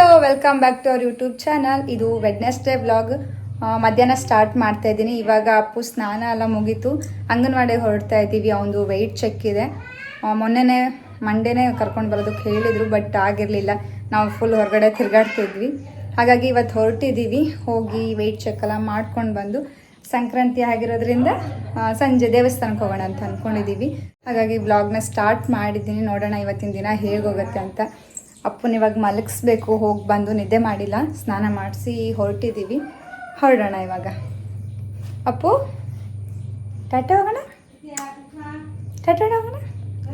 Hello welcome back to our YouTube channel ಇದು Wednesday vlog ಮಧ್ಯಾಹ್ನ start ಮಾಡ್ತಾ ಇದ್ದೀನಿ. ಇವಾಗ ಅಪ್ಪು ಸ್ನಾನ ಎಲ್ಲ ಮುಗೀತು. ಅಂಗನವಾಡಿಗೆ ಹೊರಡ್ತಾ ಇದ್ದೀವಿ. ಅವನದು ವೆಯ್ಟ್ ಚೆಕ್ ಇದೆ. ಮೊನ್ನೆನೇ ಮಂಡೇನೇ ಕರ್ಕೊಂಡು ಬರೋದಕ್ಕೆ ಹೇಳಿದರು ಬಟ್ ಆಗಿರಲಿಲ್ಲ. ನಾವು ಫುಲ್ ಹೊರಗಡೆ ತಿರುಗಾಡ್ತಿದ್ವಿ ಹಾಗಾಗಿ ಇವತ್ತು ಹೊರಟಿದ್ದೀವಿ. ಹೋಗಿ ವೆಯ್ಟ್ ಚೆಕ್ ಎಲ್ಲ ಮಾಡ್ಕೊಂಡು ಬಂದು ಸಂಕ್ರಾಂತಿ ಆಗಿರೋದ್ರಿಂದ ಸಂಜೆ ದೇವಸ್ಥಾನಕ್ಕೆ ಹೋಗೋಣ ಅಂತ ಅಂದ್ಕೊಂಡಿದ್ದೀವಿ ಹಾಗಾಗಿ ಬ್ಲಾಗ್ನ ಸ್ಟಾರ್ಟ್ ಮಾಡಿದ್ದೀನಿ. ನೋಡೋಣ ಇವತ್ತಿನ ದಿನ ಹೇಗೋಗುತ್ತೆ ಅಂತ. ಅಪ್ಪನ ಇವಾಗ ಮಲಗಿಸ್ಬೇಕು, ಹೋಗಿ ಬಂದು ನಿದ್ದೆ ಮಾಡಿಲ್ಲ. ಸ್ನಾನ ಮಾಡಿಸಿ ಹೊರಟಿದ್ದೀವಿ ಹೊರಡೋಣ ಇವಾಗ. ಅಪ್ಪು, ಟಾಟಾ ಹೋಗೋಣ? ಟಾಟಾ ಹೋಗೋಣ?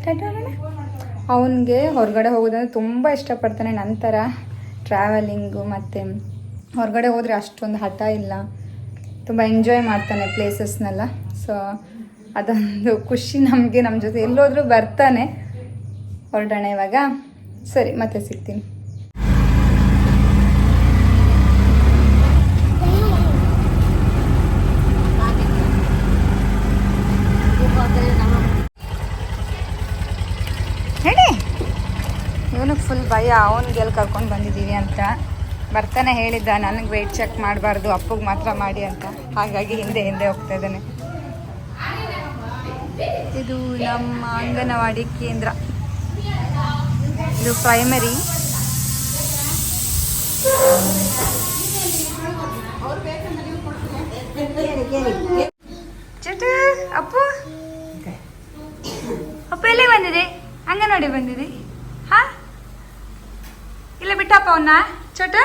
ಟಾಟಾ ಹೋಗೋಣ? ಅವನಿಗೆ ಹೊರಗಡೆ ಹೋಗೋದಂದ್ರೆ ತುಂಬ ಇಷ್ಟಪಡ್ತಾನೆ ನಂತರ ಟ್ರಾವೆಲಿಂಗು ಮತ್ತು ಹೊರಗಡೆ ಹೋದರೆ ಅಷ್ಟೊಂದು ಹಠ ಇಲ್ಲ. ತುಂಬ ಎಂಜಾಯ್ ಮಾಡ್ತಾನೆ ಪ್ಲೇಸಸ್ನೆಲ್ಲ ಸೊ ಅದೊಂದು ಖುಷಿ ನಮಗೆ. ನಮ್ಮ ಜೊತೆ ಎಲ್ಲೋದರೂ ಬರ್ತಾನೆ. ಹೊರಡೋಣ ಇವಾಗ. ಸರಿ, ಮತ್ತೆ ಸಿಗ್ತೀನಿ. ಹೇಳಿ. ಇವನಿಗೆ ಫುಲ್ ಭಯ ಅವನಿಗೆ ಎಲ್ಲಿ ಕರ್ಕೊಂಡು ಬಂದಿದ್ದೀವಿ ಅಂತ. ಬರ್ತಾನೆ ಹೇಳಿದ್ದ, ನನಗೆ ವೆಯ್ಟ್ ಚೆಕ್ ಮಾಡಬಾರ್ದು, ಅಪ್ಪಗೆ ಮಾತ್ರ ಮಾಡಿ ಅಂತ. ಹಾಗಾಗಿ ಹಿಂದೆ ಹಿಂದೆ ಹೋಗ್ತಾ ಇದ್ದಾನೆ. ಇದು ನಮ್ಮ ಅಂಗನವಾಡಿ ಕೇಂದ್ರ. ಇದು ಪ್ರೈಮರಿ ಚಟು ಅಪ್ಪು ಅಪ್ಪ ಎಲ್ಲಿ ಬಂದಿದೆ ಅಂಗನವಾಡಿ ಬಂದಿದೆ ಹಾ ಇಲ್ಲ ಬಿಟ್ಟಪ್ಪ ಅವನ್ನ ಚೋಟ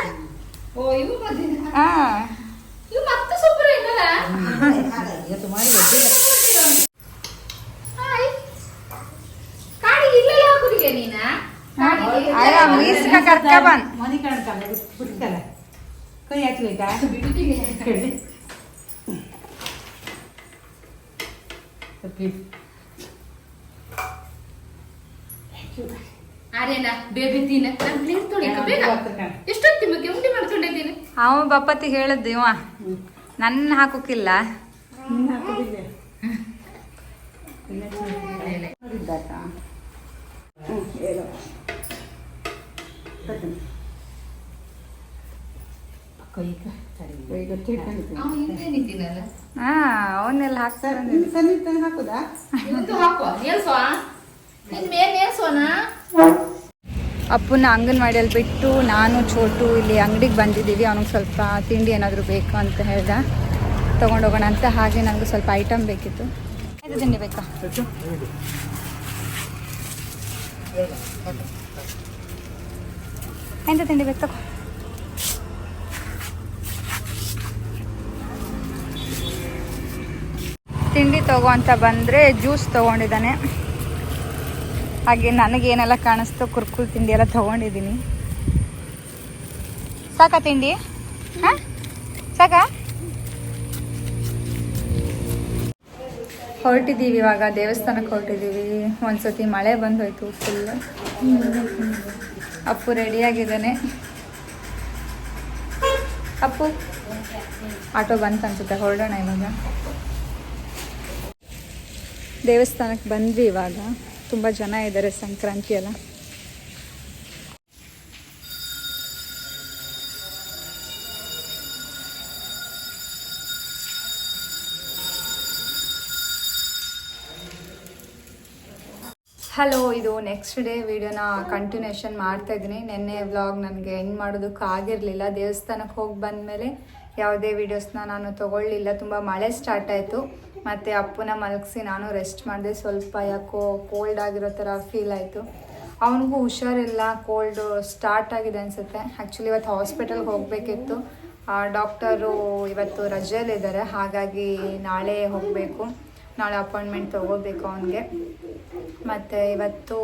ಓ ಇವು ಬಂದಿದೆ ಹಾ ಇವು ಮತ್ತೆ ಸೂಪರ್ ಏನಲ್ಲ ಹಾಯ್ ಕಾಡಿಗೆ ಇಲ್ಲೆಲ್ಲ ಹಾಕುದಿಗೆ ನೀನ ಮನೆ ಕಾಣ್ತಲ್ಲ ಬಿಡ್ತಲ್ಲ ಕೈ ಹಾಕ್ಬೇಕಾ ಬಿಡುದಿಗೆ ಆರ್ಯನ ಬೇಬಿ ತೀನ ನಾನು ಪ್ಲೇಟ್ ಬೇಗ. ಎಷ್ಟೊತ್ತು ತಿಮ್ಮಕ್ಕೆ ಮಾಡ್ಕೊಂಡಿದ್ದೀನಿ ಅವ ಬಪ್ಪತ್ತಿ ಹೇಳದ್ದು ಇವ. ನನ್ನ ಹಾಕೋಕಿಲ್ಲ. ಹಾ ಅವನ್ನೆಲ್ಲ ಹಾಕ್ತಾರೆ. ಹಾಕುದಾ? ಅಪ್ಪನ ಅಂಗನವಾಡಿಯಲ್ಲಿ ಬಿಟ್ಟು ನಾನು ಚೋಟು ಇಲ್ಲಿ ಅಂಗಡಿಗೆ ಬಂದಿದ್ದೀವಿ. ಅವನಿಗೆ ಸ್ವಲ್ಪ ತಿಂಡಿ ಏನಾದರೂ ಬೇಕು ಅಂತ ಹೇಳ್ದ. ತೊಗೊಂಡೋಗೋಣ ಅಂತ. ಹಾಗೆ ನನಗೆ ಸ್ವಲ್ಪ ಐಟಮ್ ಬೇಕಿತ್ತು. ಇದು ತಿಂಡಿ ಬೇಕಾ? ಎಂತ ತಿಂಡಿ ಬೇಕು ತಗೋ. ತಿಂಡಿ ತಗೋ ಅಂತ ಬಂದರೆ ಜ್ಯೂಸ್ ತೊಗೊಂಡಿದ್ದಾನೆ. ಹಾಗೆ ನನಗೇನೆಲ್ಲ ಕಾಣಿಸ್ತೋ, ಕುರ್ಕುಲ್ ತಿಂಡಿ ಎಲ್ಲ ತೊಗೊಂಡಿದ್ದೀನಿ. ಸಾಕ ತಿಂಡಿ? ಹಾಂ? ಸಾಕ? ಹೊರಟಿದ್ದೀವಿ ಇವಾಗ, ದೇವಸ್ಥಾನಕ್ಕೆ ಹೊರಟಿದ್ದೀವಿ. ಒಂದ್ಸತಿ ಮಳೆ ಬಂದು ಹೋಯ್ತು ಫುಲ್ ಅಪ್ಪು ರೆಡಿಯಾಗಿದ್ದಾನೆ. ಅಪ್ಪು, ಆಟೋ ಬಂತು ಅನ್ಸುತ್ತೆ ಹೊರಡೋಣ ಇವಾಗ. ದೇವಸ್ಥಾನಕ್ಕೆ ಬಂದ್ವಿ ಇವಾಗ. ತುಂಬ ಜನ ಇದ್ದಾರೆ ಸಂಕ್ರಾಂತಿ ಎಲ್ಲ. ಹಲೋ ಇದು ನೆಕ್ಸ್ಟ್ ಡೇ ವಿಡಿಯೋನ ಕಂಟಿನ್ಯೂಷನ್ ಮಾಡ್ತಾ ಇದ್ದೀನಿ. ನಿನ್ನೆ ವ್ಲಾಗ್ ನನಗೆ ಎಂಡ್ ಮಾಡೋದಕ್ಕೆ ಆಗಿರಲಿಲ್ಲ. ದೇವಸ್ಥಾನಕ್ಕೆ ಹೋಗಿ ಬಂದಮೇಲೆ ಯಾವುದೇ ವೀಡಿಯೋಸ್ನ ನಾನು ತೊಗೊಳ್ಳಿಲ್ಲ. ತುಂಬ ಮಳೆ ಸ್ಟಾರ್ಟ್ ಆಯಿತು. ಮತ್ತು ಅಪ್ಪನ ಮಲಗಿಸಿ ನಾನು ರೆಸ್ಟ್ ಮಾಡಿದೆ. ಸ್ವಲ್ಪ ಯಾಕೋ ಕೋಲ್ಡ್ ಆಗಿರೋ ಥರ ಫೀಲ್ ಆಯಿತು. ಅವನಿಗೂ ಹುಷಾರಿಲ್ಲ ಕೋಲ್ಡು ಸ್ಟಾರ್ಟ್ ಆಗಿದೆ ಅನಿಸುತ್ತೆ. ಆ್ಯಕ್ಚುಲಿ ಇವತ್ತು ಹಾಸ್ಪಿಟಲ್ಗೆ ಹೋಗಬೇಕಿತ್ತು. ಡಾಕ್ಟರು ಇವತ್ತು ರಜೆಯಲ್ಲಿದ್ದಾರೆ ಹಾಗಾಗಿ ನಾಳೆ ಹೋಗಬೇಕು. ನಾಳೆ ಅಪಾಯಿಂಟ್ಮೆಂಟ್ ತೊಗೋಬೇಕು ಅವನಿಗೆ. ಮತ್ತು ಇವತ್ತು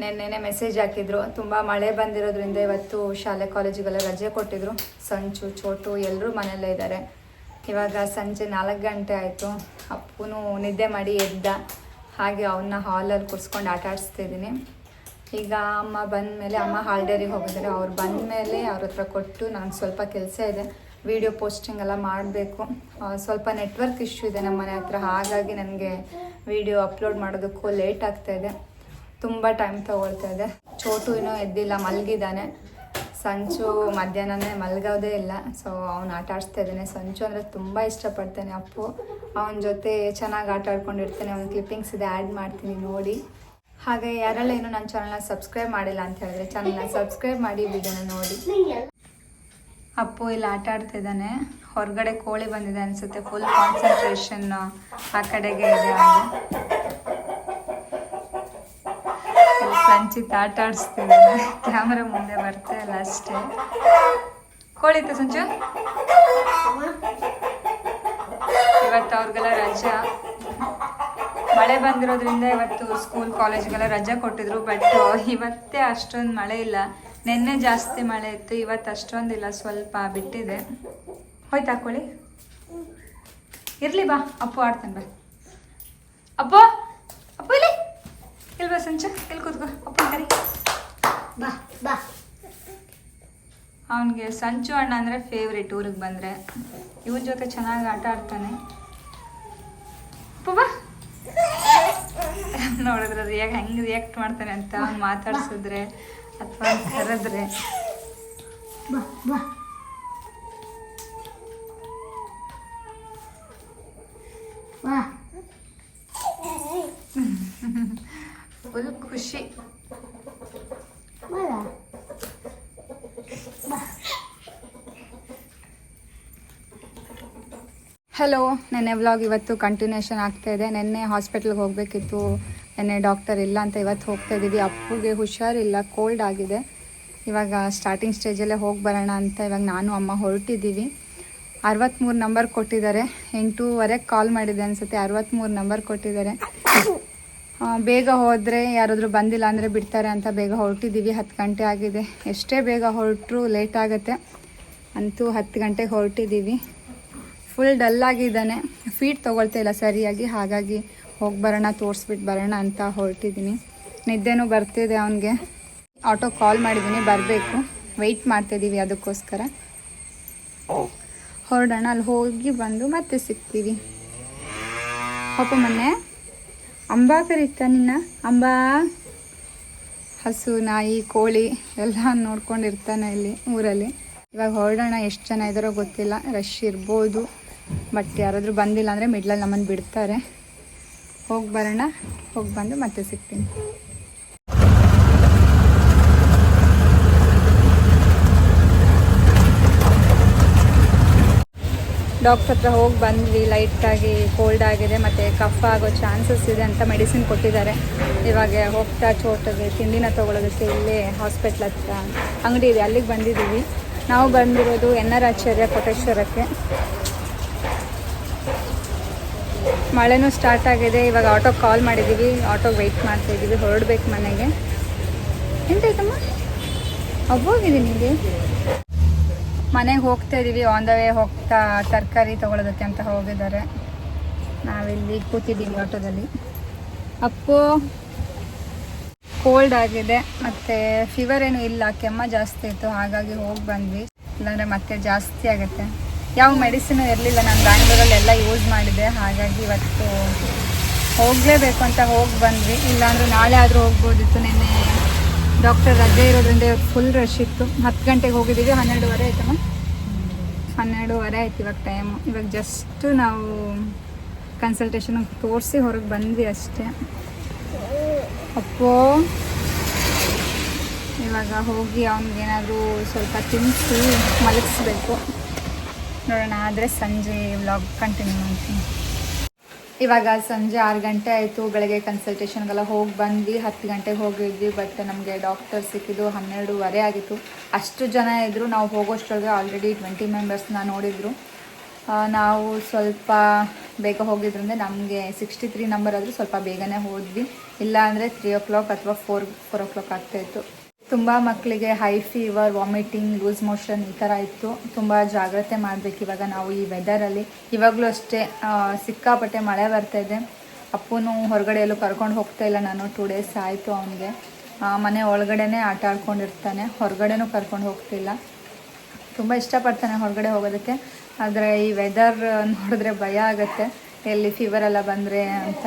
ನೆನ್ನೆ ಮೆಸೇಜ್ ಹಾಕಿದ್ರು. ತುಂಬ ಮಳೆ ಬಂದಿರೋದ್ರಿಂದ ಇವತ್ತು ಶಾಲೆ ಕಾಲೇಜಿಗೆಲ್ಲ ರಜೆ ಕೊಟ್ಟಿದ್ರು. ಸಂಚು, ಚೋಟು ಎಲ್ಲರೂ ಮನೆಯಲ್ಲೇ ಇದ್ದಾರೆ. ಇವಾಗ ಸಂಜೆ ನಾಲ್ಕು ಗಂಟೆ ಆಯಿತು. ಅಪ್ಪನು ನಿದ್ದೆ ಮಾಡಿ ಎದ್ದ. ಹಾಗೆ ಅವನ್ನ ಹಾಲಲ್ಲಿ ಕೂರಿಸ್ಕೊಂಡು ಆಟ ಆಡಿಸ್ತಿದ್ದೀನಿ ಈಗ ಅಮ್ಮ ಬಂದ ಮೇಲೆ ಅಮ್ಮ ಹಾಲ್ಡೇರಿಗೆ ಹೋಗಿದ್ದಾರೆ. ಅವ್ರು ಬಂದ ಮೇಲೆ ಅವ್ರ ಹತ್ರ ಕೊಟ್ಟು ನಾನು ಸ್ವಲ್ಪ ಕೆಲಸ ಇದೆ. ವಿಡಿಯೋ ಪೋಸ್ಟಿಂಗ್ ಎಲ್ಲ ಮಾಡಬೇಕು. ಸ್ವಲ್ಪ ನೆಟ್ವರ್ಕ್ ಇಶ್ಯೂ ಇದೆ ನಮ್ಮ ಮನೆ ಹತ್ರ. ಹಾಗಾಗಿ ನನಗೆ ವಿಡಿಯೋ ಅಪ್ಲೋಡ್ ಮಾಡೋದಕ್ಕೂ ಲೇಟ್ ಆಗ್ತಾ ಇದೆ. ತುಂಬ ಟೈಮ್ ತಗೊಳ್ತಾ ಇದೆ. ಚೋಟು ಇನ್ನೂ ಎದ್ದಿಲ್ಲ, ಮಲಗಿದ್ದಾನೆ. ಸಂಚು ಮಧ್ಯಾಹ್ನನೇ ಮಲ್ಗೋದೇ ಇಲ್ಲ. ಸೊ ಅವ್ನು ಆಟ ಆಡಿಸ್ತಾ ಇದ್ದಾನೆ. ಸಂಚು ಅಂದರೆ ತುಂಬ ಇಷ್ಟಪಡ್ತಾನೆ ಅಪ್ಪು. ಅವನ ಜೊತೆ ಚೆನ್ನಾಗಿ ಆಟ ಆಡ್ಕೊಂಡಿರ್ತಾನೆ. ಅವ್ನ ಕ್ಲಿಪ್ಪಿಂಗ್ಸ್ ಇದೆ ಆ್ಯಡ್ ಮಾಡ್ತೀನಿ ನೋಡಿ. ಹಾಗೆ ಯಾರೆಲ್ಲ ಇನ್ನೂ ನನ್ನ ಚಾನಲ್ನ ಸಬ್ಸ್ಕ್ರೈಬ್ ಮಾಡಿಲ್ಲ ಅಂತ ಹೇಳಿದ್ರೆ ಚಾನಲ್ನ ಸಬ್ಸ್ಕ್ರೈಬ್ ಮಾಡಿ ವಿಡಿಯೋನ ನೋಡಿ. ಅಪ್ಪು ಇಲ್ಲಿ ಆಟ ಆಡ್ತಾ ಇದ್ದಾನೆ. ಹೊರಗಡೆ ಕೋಳಿ ಬಂದಿದೆ ಅನ್ಸುತ್ತೆ. ಫುಲ್ ಕಾನ್ಸಂಟ್ರೇಷನ್ ಆ ಕಡೆಗೆ ಇದೆ ಅವ್ನು. ಇಲ್ಲಿ ಸಂಚಿತ್ ಆಟ ಆಡಿಸ್ತಿದ್ದಾನೆ. ಕ್ಯಾಮ್ರಾ ಮುಂದೆ ಬರ್ತಾ ಇಲ್ಲ ಅಷ್ಟೇ. ಕೋಳಿ ಇತ್ತು ಸಂಚು ಇವತ್ತು ಅವ್ರಿಗೆಲ್ಲ ರಜಾ. ಮಳೆ ಬಂದಿರೋದ್ರಿಂದ ಇವತ್ತು ಸ್ಕೂಲ್ ಕಾಲೇಜ್ಗೆಲ್ಲ ರಜಾ ಕೊಟ್ಟಿದ್ರು ಬಟ್ ಇವತ್ತೇ ಅಷ್ಟೊಂದು ಮಳೆ ಇಲ್ಲ. ನಿನ್ನೆ ಜಾಸ್ತಿ ಮಳೆ ಇತ್ತು, ಇವತ್ತು ಅಷ್ಟೊಂದಿಲ್ಲ ಸ್ವಲ್ಪ ಬಿಟ್ಟಿದೆ. ಹೋಯ್ತಾ ಕೋಳಿ? ಇರ್ಲಿ ಬಾ, ಅಪ್ಪು ಆಡ್ತಾನೆ ಬಾ. ಅಪ್ಪು! ಇಲ್ಲಿ ಬಾ ಸಂಚು ಇಲ್ಲಿ ಕೂತ್ಕೋ? ಅಪ್ಪನ ಕರಿ. ಬಾ ಬಾ. ಅವನಿಗೆ ಸಂಚು ಅಣ್ಣ ಅಂದರೆ ಫೇವ್ರೇಟ್ ಊರಿಗೆ ಬಂದರೆ. ಇವನ ಜೊತೆ ಚೆನ್ನಾಗಿ ಆಟ ಆಡ್ತಾನೆ. ಅಪ್ಪ ಬಾ ನೋಡಿದ್ರೆ ರಿಯಾಕ್ ಹೆಂಗೆ ರಿಯಾಕ್ಟ್ ಮಾಡ್ತಾನೆ ಅಂತ ಅವ್ನು ಮಾತಾಡ್ಸಿದ್ರೆ ಅಥವಾ ಕರೆದ್ರೆ. ಬಾ ಬಾ. ಬಾ. ಫುಲ್ ಖುಷಿ ಹಲೋ ನೆನ್ನೆ ವ್ಲಾಗ್ ಇವತ್ತು ಕಂಟಿನ್ಯೂಷನ್ ಆಗ್ತಾ ಇದೆ. ನೆನ್ನೆ ಹಾಸ್ಪಿಟ್ಲ್ಗೆ ಹೋಗಬೇಕಿತ್ತು. ನೆನ್ನೆ ಡಾಕ್ಟರ್ ಇಲ್ಲ ಅಂತ ಇವತ್ತು ಹೋಗ್ತಾ ಇದ್ದೀವಿ ಅಪ್ಪುಗೆ ಹುಷಾರಿಲ್ಲ ಕೋಲ್ಡ್ ಆಗಿದೆ. ಇವಾಗ ಸ್ಟಾರ್ಟಿಂಗ್ ಸ್ಟೇಜಲ್ಲೇ ಹೋಗಿ ಬರೋಣ ಅಂತ ಇವಾಗ ನಾನು ಅಮ್ಮ ಹೊರಟಿದ್ದೀವಿ. ಅರವತ್ತ್ಮೂರು ನಂಬರ್ ಕೊಟ್ಟಿದ್ದಾರೆ. ಎಂಟೂವರೆಗೆ ಕಾಲ್ ಮಾಡಿದೆ ಅನಿಸುತ್ತೆ. ಅರವತ್ತ್ಮೂರು ನಂಬರ್ ಕೊಟ್ಟಿದ್ದಾರೆ. ಬೇಗ ಹೋದರೆ ಯಾರಾದರೂ ಬಂದಿಲ್ಲ ಅಂದರೆ ಬಿಡ್ತಾರೆ ಅಂತ ಬೇಗ ಹೊರಟಿದ್ದೀವಿ ಹತ್ತು ಗಂಟೆ ಆಗಿದೆ. ಎಷ್ಟೇ ಬೇಗ ಹೊರಟರು ಲೇಟ್ ಆಗುತ್ತೆ. ಅಂತೂ ಹತ್ತು ಗಂಟೆಗೆ ಹೊರಟಿದ್ದೀವಿ ಫುಲ್ ಡಲ್ ಆಗಿದ್ದಾನೆ. ಫೀಡ್ ತೊಗೊಳ್ತಾ ಇಲ್ಲ ಸರಿಯಾಗಿ. ಹಾಗಾಗಿ ಹೋಗಿ ಬರೋಣ ತೋರಿಸ್ಬಿಟ್ಟು ಬರೋಣ ಅಂತ ಹೊರಟಿದ್ದೀನಿ ನಿದ್ದೆನೂ ಬರ್ತಿದೆ ಅವನಿಗೆ. ಆಟೋ ಕಾಲ್ ಮಾಡಿದ್ದೀನಿ ಬರಬೇಕು. ವೆಯ್ಟ್ ಮಾಡ್ತಿದ್ದೀವಿ ಅದಕ್ಕೋಸ್ಕರ. ಹೊರಡೋಣ. ಅಲ್ಲಿ ಹೋಗಿ ಬಂದು ಮತ್ತೆ ಸಿಗ್ತೀವಿ. ಪಾಪ ಮೊನ್ನೆ. ಅಂಬಾ ಕರೀತ ನಿನ್ನ? ಅಂಬಾ. ಹಸು, ನಾಯಿ, ಕೋಳಿ ಎಲ್ಲ ನೋಡ್ಕೊಂಡಿರ್ತಾನೆ ಇಲ್ಲಿ ಊರಲ್ಲಿ. ಇವಾಗ ಹೊರಡೋಣ, ಎಷ್ಟು ಜನ ಇದ್ದಾರೋ ಗೊತ್ತಿಲ್ಲ. ರಶ್ ಇರ್ಬೋದು. ಬಟ್ ಯಾರಾದರೂ ಬಂದಿಲ್ಲ ಅಂದರೆ ಮಿಡ್ಲಲ್ಲಿ ನಮ್ಮನ್ನು ಬಿಡ್ತಾರೆ. ಹೋಗಿ ಬರೋಣ. ಹೋಗಿ ಬಂದು ಮತ್ತೆ ಸಿಗ್ತೀನಿ. ಡಾಕ್ಟರ್ ಹತ್ರ ಹೋಗಿ ಬಂದ್ವಿ ಲೈಟಾಗಿ ಕೋಲ್ಡ್ ಆಗಿದೆ, ಮತ್ತು ಕಫ್ ಆಗೋ ಚಾನ್ಸಸ್ ಇದೆ ಅಂತ ಮೆಡಿಸಿನ್ ಕೊಟ್ಟಿದ್ದಾರೆ. ಇವಾಗ ಹೋಗ್ತಾ ಚೋಟಗೆ, ತಿಂಡಿನ ತೊಗೊಳೋದಕ್ಕೆ ಇಲ್ಲೇ ಹಾಸ್ಪಿಟ್ಲ್ ಹತ್ರ ಅಂಗಡಿ ಇದೆ, ಅಲ್ಲಿಗೆ ಬಂದಿದ್ದೀವಿ. ನಾವು ಬಂದಿರೋದು ಎನ್ ಆರ್ ಆಚಾರ್ಯ ಕೋಟೇಶ್ವರಕ್ಕೆ. ಮಳೆನೂ ಸ್ಟಾರ್ಟ್ ಆಗಿದೆ, ಇವಾಗ ಆಟೋ ಕಾಲ್ ಮಾಡಿದ್ದೀವಿ ಆಟೋಗೆ ವೆಯ್ಟ್ ಮಾಡ್ತಾ ಇದ್ದೀವಿ, ಹೊರಡ್ಬೇಕು ಮನೆಗೆ. ಎಂತಾಯ್ತಮ್ಮ ಅಬ್ಬೋಗಿದೆ ನಿಮಗೆ ಮನೆಗೆ ಹೋಗ್ತಾ ಇದ್ದೀವಿ ಆನ್ ದ ವೇ ಹೋಗ್ತಾ ತರಕಾರಿ ತೊಗೊಳೋದಕ್ಕೆ ಅಂತ ಹೋಗಿದ್ದಾರೆ. ನಾವಿಲ್ಲಿ ಕೂತಿದ್ದೀವಿ ಆಟೋದಲ್ಲಿ ಅಪ್ಪು ಕೋಲ್ಡ್ ಆಗಿದೆ, ಮತ್ತು ಫೀವರ್ ಏನು ಇಲ್ಲ, ಕೆಮ್ಮ ಜಾಸ್ತಿ ಇತ್ತು, ಹಾಗಾಗಿ ಹೋಗಿ ಬಂದ್ವಿ. ಇಲ್ಲಾಂದರೆ ಮತ್ತೆ ಜಾಸ್ತಿ ಆಗುತ್ತೆ. ಯಾವ ಮೆಡಿಸಿನ್ ಇರಲಿಲ್ಲ, ನಾನು ಬ್ಯಾಂಗ್ಳೂರಲ್ಲಿ ಎಲ್ಲ ಯೂಸ್ ಮಾಡಿದೆ, ಹಾಗಾಗಿ ಇವತ್ತು ಹೋಗಲೇಬೇಕು ಅಂತ ಹೋಗಿ ಬಂದ್ವಿ. ಇಲ್ಲಾಂದ್ರೆ ನಾಳೆ ಆದರೂ ಹೋಗ್ಬೋದಿತ್ತು, ನಿನ್ನೆ ಡಾಕ್ಟರ್ ರಜೆ ಇರೋದ್ರಿಂದ ಫುಲ್ ರಶ್ ಇತ್ತು. ಹತ್ತು ಗಂಟೆಗೆ ಹೋಗಿದ್ದೀವಿ, ಹನ್ನೆರಡುವರೆ ಆಯ್ತಮ್ಮ. ಹನ್ನೆರಡುವರೆ ಆಯ್ತು ಇವಾಗ ಟೈಮು ಇವಾಗ ಜಸ್ಟ್ ನಾವು ಕನ್ಸಲ್ಟೇಷನ್ ತೋರಿಸಿ ಹೊರಗೆ ಬಂದ್ವಿ ಅಷ್ಟೇ. ಅಪ್ಪೋ. ಇವಾಗ ಹೋಗಿ ಅವ್ನಿಗೇನಾದರೂ ಸ್ವಲ್ಪ ತಿನ್ನಿಸಿ ಮಲಗಿಸ್ಬೇಕು. ನೋಡೋಣ, ಆದರೆ ಸಂಜೆ ವ್ಲಾಗ್ ಕಂಟಿನ್ಯೂ ಮಾಡ್ತೀನಿ. ಇವಾಗ ಸಂಜೆ ಆರು ಗಂಟೆ ಆಯಿತು, ಬೆಳಗ್ಗೆ ಕನ್ಸಲ್ಟೇಷನ್ಗೆಲ್ಲ ಹೋಗಿ ಬಂದ್ವಿ, ಹತ್ತು ಗಂಟೆಗೆ ಹೋಗಿದ್ವಿ ಬಟ್ ನಮಗೆ ಡಾಕ್ಟರ್ ಸಿಕ್ಕಿದ್ದು ಹನ್ನೆರಡೂವರೆ ಆಗಿತ್ತು. ಅಷ್ಟು ಜನ ಇದ್ದರು ನಾವು ಹೋಗೋಷ್ಟೊಳಗೆ ಆಲ್ರೆಡಿ ಟ್ವೆಂಟಿ ಮೆಂಬರ್ಸ್ನ ನೋಡಿದ್ರು. ನಾವು ಸ್ವಲ್ಪ ಬೇಗ ಹೋಗಿದ್ರಿಂದ ನಮಗೆ ಸಿಕ್ಸ್ಟಿ ತ್ರೀ ನಂಬರ್ ಆದರೂ ಸ್ವಲ್ಪ ಬೇಗನೆ ಹೋದ್ವಿ. ಇಲ್ಲ ಅಂದರೆ ತ್ರೀ ಓ ಕ್ಲಾಕ್ ಅಥವಾ ಫೋರ್ ಫೋರ್ ಓ ಕ್ಲಾಕ್ ಆಗ್ತಾಯಿತ್ತು ತುಂಬ ಮಕ್ಕಳಿಗೆ high fever vomiting loose motion ಈ ಥರ ಇತ್ತು. ತುಂಬ ಜಾಗ್ರತೆ ಮಾಡಬೇಕು ಇವಾಗ ನಾವು ಈ ವೆದರಲ್ಲಿ ಇವಾಗಲೂ ಅಷ್ಟೇ ಸಿಕ್ಕಾಪಟ್ಟೆ ಮಳೆ ಬರ್ತಾ ಇದೆ. ಅಪ್ಪನೂ ಹೊರಗಡೆ ಎಲ್ಲೂ ಕರ್ಕೊಂಡು ಹೋಗ್ತಾ ಇಲ್ಲ ನಾನು. ಟೂ ಡೇಸ್ ಆಯಿತು ಅವನಿಗೆ. ಮನೆ ಒಳಗಡೆನೇ ಆಟ ಆಡ್ಕೊಂಡಿರ್ತಾನೆ. ಹೊರಗಡೆನೂ ಕರ್ಕೊಂಡು ಹೋಗ್ತಿಲ್ಲ ತುಂಬ ಇಷ್ಟಪಡ್ತಾನೆ ಹೊರಗಡೆ ಹೋಗೋದಕ್ಕೆ. ಆದರೆ ಈ ವೆದರ್ ನೋಡಿದ್ರೆ ಭಯ ಆಗುತ್ತೆ. ಎಲ್ಲಿ ಫೀವರ್ ಎಲ್ಲ ಬಂದರೆ ಅಂತ.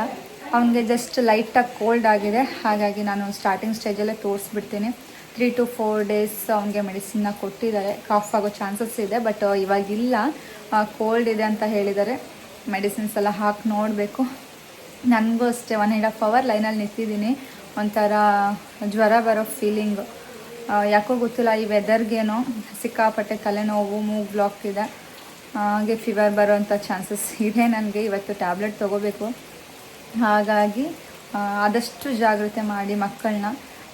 ಅವನಿಗೆ ಜಸ್ಟ್ ಲೈಟಾಗಿ ಕೋಲ್ಡ್ ಆಗಿದೆ. ಹಾಗಾಗಿ ನಾನು ಸ್ಟಾರ್ಟಿಂಗ್ ಸ್ಟೇಜಲ್ಲೇ ತೋರಿಸ್ಬಿಡ್ತೀನಿ. ತ್ರೀ ಟು ಫೋರ್ ಡೇಸ್ ಅವನಿಗೆ ಮೆಡಿಸಿನ್ನ ಕೊಟ್ಟಿದ್ದಾರೆ. ಕಾಫ್ ಆಗೋ ಚಾನ್ಸಸ್ ಇದೆ ಬಟ್ ಇವಾಗಿಲ್ಲ. ಕೋಲ್ಡ್ ಇದೆ ಅಂತ ಹೇಳಿದ್ದಾರೆ. ಮೆಡಿಸಿನ್ಸ್ ಎಲ್ಲ ಹಾಕಿ ನೋಡಬೇಕು. ನನಗೂ ಅಷ್ಟೇ ಒನ್ ಆ್ಯಂಡ್ ಹಾಫ್ ಅವರ್ ಲೈನಲ್ಲಿ ನಿಂತಿದ್ದೀನಿ. ಒಂಥರ ಜ್ವರ ಬರೋ ಫೀಲಿಂಗು ಯಾಕೋ ಗೊತ್ತಿಲ್ಲ, ಈ ವೆದರ್ಗೇನೋ ಸಿಕ್ಕಾಪಟ್ಟೆ ತಲೆನೋವು, ಮೂಗ್ ಬ್ಲಾಕ್ ಇದೆ. ಹಾಗೆ ಫೀವರ್ ಬರೋವಂಥ ಚಾನ್ಸಸ್ ಇದೆ ನನಗೆ. ಇವತ್ತು ಟ್ಯಾಬ್ಲೆಟ್ ತೊಗೋಬೇಕು. ಹಾಗಾಗಿ ಆದಷ್ಟು ಜಾಗ್ರತೆ ಮಾಡಿ ಮಕ್ಕಳನ್ನ.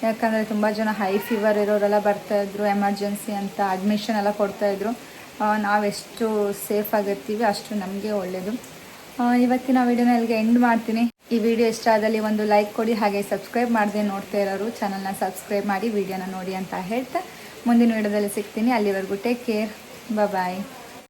ಯಾಕಂದರೆ ತುಂಬ ಜನ ಹೈ ಫೀವರ್ ಇರೋರೆಲ್ಲ ಬರ್ತಾಯಿದ್ರು ಎಮರ್ಜೆನ್ಸಿ ಅಂತ ಅಡ್ಮಿಷನ್ ಎಲ್ಲ ಕೊಡ್ತಾಯಿದ್ರು ನಾವೆಷ್ಟು ಸೇಫ್ ಆಗಿರ್ತೀವಿ ಅಷ್ಟು ನಮಗೆ ಒಳ್ಳೆಯದು ಇವತ್ತಿನ ವಿಡಿಯೋನ ಇಲ್ಲಿಗೆ ಎಂಡ್ ಮಾಡ್ತೀನಿ. ಈ ವಿಡಿಯೋ ಇಷ್ಟ ಆದಲ್ಲಿ ಒಂದು ಲೈಕ್ ಕೊಡಿ, ಹಾಗೆ ಸಬ್ಸ್ಕ್ರೈಬ್ ಮಾಡದೆ ನೋಡ್ತಾ ಇರೋರು ಚಾನಲ್ನ ಸಬ್ಸ್ಕ್ರೈಬ್ ಮಾಡಿ ವಿಡಿಯೋನ ನೋಡಿ ಅಂತ ಹೇಳ್ತಾ ಮುಂದಿನ ವಿಡಿಯೋದಲ್ಲಿ ಸಿಗ್ತೀನಿ. ಅಲ್ಲಿವರೆಗೂ ಟೇಕ್ ಕೇರ್ ಬಾಯ್